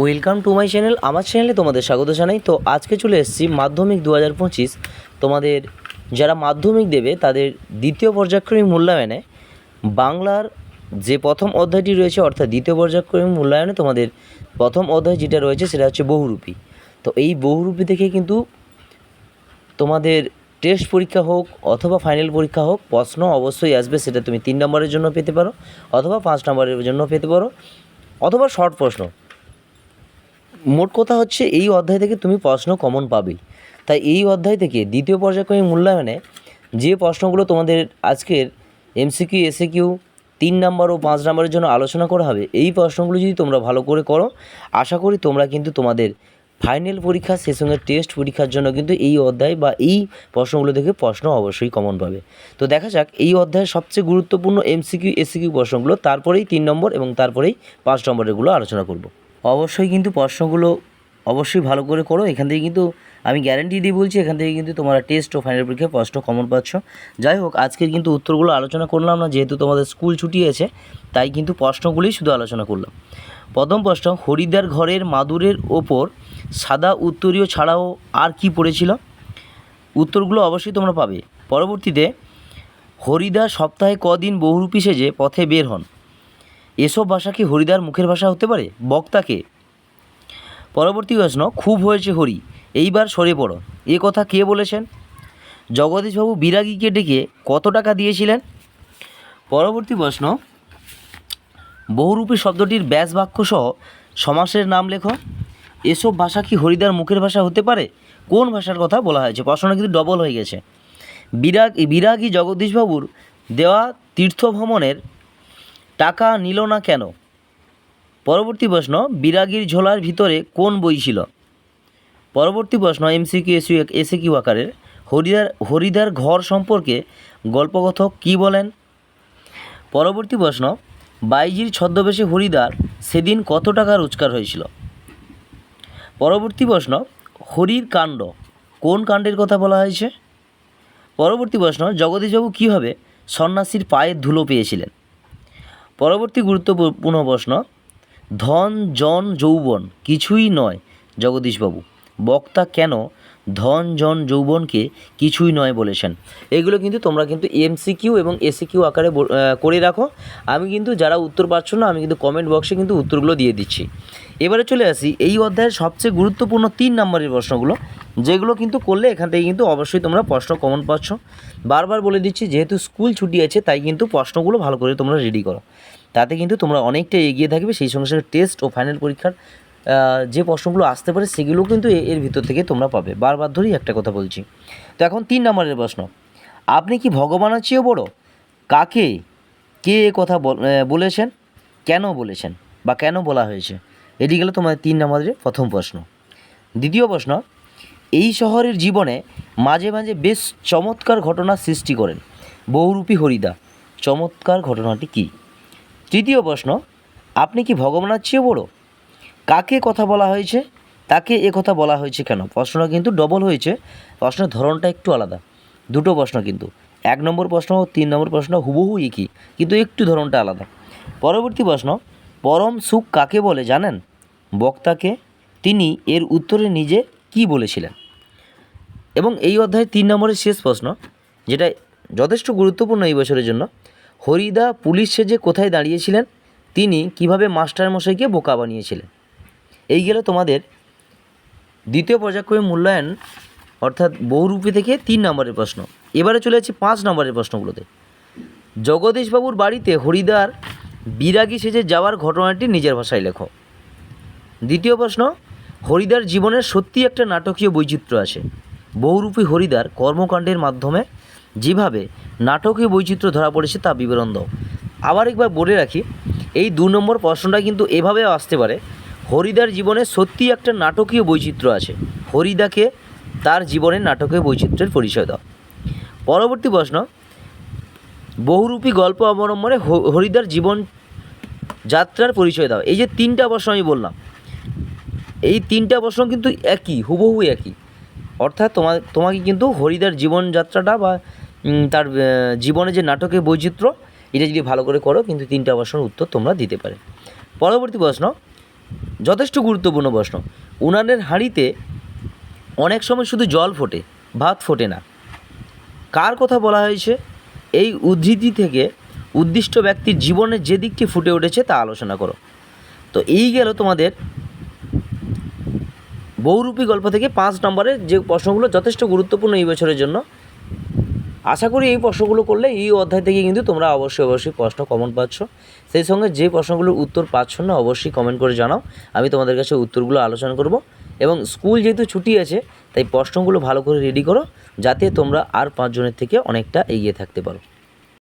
Welcome to my channel আমার চ্যানেলে তোমাদের স্বাগত জানাই। তো আজকে চলে এসেছি মাধ্যমিক দু হাজার পঁচিশ। তোমাদের যারা মাধ্যমিক দেবে, তাদের দ্বিতীয় পর্যায়ক্রমিক মূল্যায়নে বাংলার যে প্রথম অধ্যায়টি রয়েছে, অর্থাৎ দ্বিতীয় পর্যায়ক্রমিক মূল্যায়নে তোমাদের প্রথম অধ্যায় যেটা রয়েছে, সেটা হচ্ছে বহুরূপী। তো এই বহুরূপী থেকে কিন্তু তোমাদের টেস্ট পরীক্ষা হোক অথবা ফাইনাল পরীক্ষা হোক, প্রশ্ন অবশ্যই আসবে, সেটা তুমি তিন নম্বরের জন্য পেতে পারো, অথবা পাঁচ নম্বরের জন্য পেতে পারো, অথবা শর্ট প্রশ্ন। মোট কথা হচ্ছে এই অধ্যায় থেকে তুমি প্রশ্ন কমন পাবেই। তাই এই অধ্যায় থেকে দ্বিতীয় পর্যায়ক্রমিক মূল্যায়নে যে প্রশ্নগুলো তোমাদের আজকের এমসিকিউ এসএকিউ তিন নাম্বার ও পাঁচ নাম্বারের জন্য আলোচনা করা হবে, এই প্রশ্নগুলো যদি তোমরা ভালো করে করো, আশা করি তোমরা কিন্তু তোমাদের ফাইনাল পরীক্ষা সে সঙ্গে টেস্ট পরীক্ষার জন্য কিন্তু এই অধ্যায় বা এই প্রশ্নগুলো থেকে প্রশ্ন অবশ্যই কমন পাবে। তো দেখা যাক, এই অধ্যায়ের সবচেয়ে গুরুত্বপূর্ণ এমসিকিউ এসিকিউ প্রশ্নগুলো, তারপরেই তিন নম্বর এবং তারপরেই পাঁচ নম্বরেরগুলো আলোচনা করব। অবশ্যই কিন্তু প্রশ্নগুলো অবশ্যই ভালো করে করো। এখান থেকে কিন্তু আমি গ্যারান্টি দিয়ে বলছি, এখান থেকে কিন্তু তোমরা টেস্ট ও ফাইনাল পরীক্ষায় প্রশ্ন কমন পাচ্ছ। যাই হোক, আজকের কিন্তু উত্তরগুলো আলোচনা করলাম না, যেহেতু তোমাদের স্কুল ছুটি আছে, তাই কিন্তু প্রশ্নগুলোই শুধু আলোচনা করলাম। প্রথম প্রশ্ন, হরিদ্বার ঘরের মাদুরের ওপর সাদা উত্তরীয় ছাড়াও আর কি পড়েছিল? উত্তরগুলো অবশ্যই তোমরা পাবে। পরবর্তীতে হরিদা সপ্তাহে কদিন বহুরূপী সেজে পথে বের হন। এসব ভাষা কি হরিদার মুখের ভাষা হতে পারে? বক্তাকে। পরবর্তী প্রশ্ন, খুব হয়েছে হরি, এইবার সরে পড়ো। এ কথা কে বলেছেন? জগদীশবাবু বিরাগীকে ডেকে কত টাকা দিয়েছিলেন? পরবর্তী প্রশ্ন, বহুরূপী শব্দটির ব্যাস বাক্য সহ সমাসের নাম লেখো। এসব ভাষা কি হরিদার মুখের ভাষা হতে পারে? কোন ভাষার কথা বলা হয়েছে? প্রশ্নটা কিন্তু ডবল হয়ে গেছে। বিরাগ বিরাগী জগদীশবাবুর দেওয়া তীর্থ ভ্রমণের টাকা নিল না কেন? পরবর্তী প্রশ্ন, বিরাগীর ঝোলার ভিতরে কোন বই ছিল? পরবর্তী প্রশ্ন, এমসিকিউ এসি এসে কিউ আকারের হরিদার হরিদার ঘর সম্পর্কে গল্পকথক কী বলেন? পরবর্তী প্রশ্ন, বাইজির ছদ্মবেশে হরিদার সেদিন কত টাকা রোজগার হয়েছিল? পরবর্তী প্রশ্ন, হরির কাণ্ড, কোন কাণ্ডের কথা বলা হয়েছে? পরবর্তী প্রশ্ন, জগদীশবাবু কীভাবে সন্ন্যাসীর পায়ের ধুলো পেয়েছিলেন? পরবর্তী গুরুত্বপূর্ণ প্রশ্ন, ধন, জন, যৌবন কিছুই নয় জগদীশবাবু। বক্তা কেন ধন, জন, যৌবনকে কিছুই নয় বলেছেন? এগুলো কিন্তু তোমরা কিন্তু এমসিকিউ এবং এসিকিউ আকারে করে রাখো। আমি কিন্তু যারা উত্তর পাচ্ছ না, আমি কিন্তু কমেন্ট বক্সে কিন্তু উত্তরগুলো দিয়ে দিচ্ছি। এবারে চলে আসি এই অধ্যায়ের সবচেয়ে গুরুত্বপূর্ণ তিন নম্বরের প্রশ্নগুলো, যেগুলো কিন্তু করলে এখান থেকে কিন্তু অবশ্যই তোমরা প্রশ্ন কমন পাচ্ছ। বারবার বলে দিচ্ছি, যেহেতু স্কুল ছুটি আছে, তাই কিন্তু প্রশ্নগুলো ভালো করে তোমরা রেডি করো। তাতে কিন্তু তোমরা অনেকটা এগিয়ে থাকবে, সেই সঙ্গে সঙ্গে টেস্ট ও ফাইনাল পরীক্ষার যে প্রশ্নগুলো আসতে পারে, সেগুলো কিন্তু এর ভিতর থেকে তোমরা পাবে। বারবার ধরেই একটা কথা বলছি। তো এখন তিন নম্বরের প্রশ্ন, আপনি কি ভগবানের চেয়েও বড়? কাকে কে কথা বল- বলেছেন? কেন বলেছেন? বা কেন বলা হয়েছে? এটি গেল তোমাদের তিন নম্বরের প্রথম প্রশ্ন। দ্বিতীয় প্রশ্ন, এই শহরের জীবনে মাঝে মাঝে বেশ চমৎকার ঘটনা সৃষ্টি করেন বহুরূপী হরিদা। চমৎকার ঘটনাটি কী? তৃতীয় প্রশ্ন, আপনি কি ভগবানের চেয়ে বড়? কাকে কথা বলা হয়েছে? তাকে এ কথা বলা হয়েছে কেন? প্রশ্নটা কিন্তু ডবল হয়েছে, প্রশ্নের ধরনটা একটু আলাদা। দুটো প্রশ্ন কিন্তু, এক নম্বর প্রশ্ন ও তিন নম্বর প্রশ্ন হুবহু একই, কিন্তু একটু ধরনটা আলাদা। পরবর্তী প্রশ্ন পরম সুখ কাকে বলে জানেন? বক্তাকে তিনি এর উত্তরে নিজে কি বলেছিলেন? এবং এই অধ্যায়ের তিন নম্বরের শেষ প্রশ্ন, যেটা যথেষ্ট গুরুত্বপূর্ণ এই বছরের জন্য, হরিদা পুলিশ সেজে কোথায় দাঁড়িয়েছিলেন? তিনি কীভাবে মাস্টার মশাইকে বোকা বানিয়েছিলেন? এই গেল তোমাদের দ্বিতীয় পর্যায়ক্রমে মূল্যায়ন, অর্থাৎ বহুরূপী থেকে তিন নম্বরের প্রশ্ন। এবারে চলে যাচ্ছি পাঁচ নম্বরের প্রশ্নগুলোতে। জগদীশবাবুর বাড়িতে হরিদার বিরাগী সেজে যাওয়ার ঘটনাটি নিজের ভাষায় লেখো। দ্বিতীয় প্রশ্ন, হরিদার জীবনের সত্যি একটা নাটকীয় বৈচিত্র্য আছে। বহুরূপী হরিদার কর্মকাণ্ডের মাধ্যমে যেভাবে নাটকীয় বৈচিত্র্য ধরা পড়েছে তা বিবরণ দাও। আবার একবার বলে রাখি, এই দু নম্বর প্রশ্নটা কিন্তু এভাবেও আসতে পারে, হরিদার জীবনে সত্যি একটা নাটকীয় বৈচিত্র্য আছে। হরিদাকে তার জীবনের নাটকীয় বৈচিত্র্যের পরিচয় দাও। পরবর্তী প্রশ্ন, বহুরূপী গল্প অবলম্বনে হরিদার জীবন যাত্রার পরিচয় দাও। এই যে তিনটা প্রশ্ন আমি বললাম, এই তিনটা প্রশ্ন কিন্তু একই, হুবহু একই। অর্থাৎ তোমার তোমাকে কিন্তু হরিদার জীবনযাত্রাটা বা তার জীবনে যে নাটকের বৈচিত্র্য, এটা যদি ভালো করে করো, কিন্তু তিনটা প্রশ্নের উত্তর তোমরা দিতে পারে। পরবর্তী প্রশ্ন, যথেষ্ট গুরুত্বপূর্ণ প্রশ্ন। উনানের হাঁড়িতে অনেক সময় শুধু জল ফোটে, ভাত ফোটে না। কার কথা বলা হয়েছে? এই উদ্ধৃতি থেকে উদ্দিষ্ট ব্যক্তির জীবনের যে দিকটি ফুটে উঠেছে তা আলোচনা করো। তো এই গেল তোমাদের বহুরূপী গল্প থেকে পাঁচ নম্বরের যে প্রশ্নগুলো যথেষ্ট গুরুত্বপূর্ণ এই বছরের জন্য। আশা করি এই প্রশ্নগুলো করলে এই অধ্যায় থেকে কিন্তু তোমরা অবশ্যই অবশ্যই প্রশ্ন কমন পাচ্ছ। সেই সঙ্গে যে প্রশ্নগুলোর উত্তর পাচ্ছ না, অবশ্যই কমেন্ট করে জানাও। আমি তোমাদের কাছে উত্তরগুলো আলোচনা করব এবং স্কুল যেহেতু ছুটি আছে, তাই প্রশ্নগুলো ভালো করে রেডি করো, যাতে তোমরা আর পাঁচজনের থেকে অনেকটা এগিয়ে থাকতে পারো।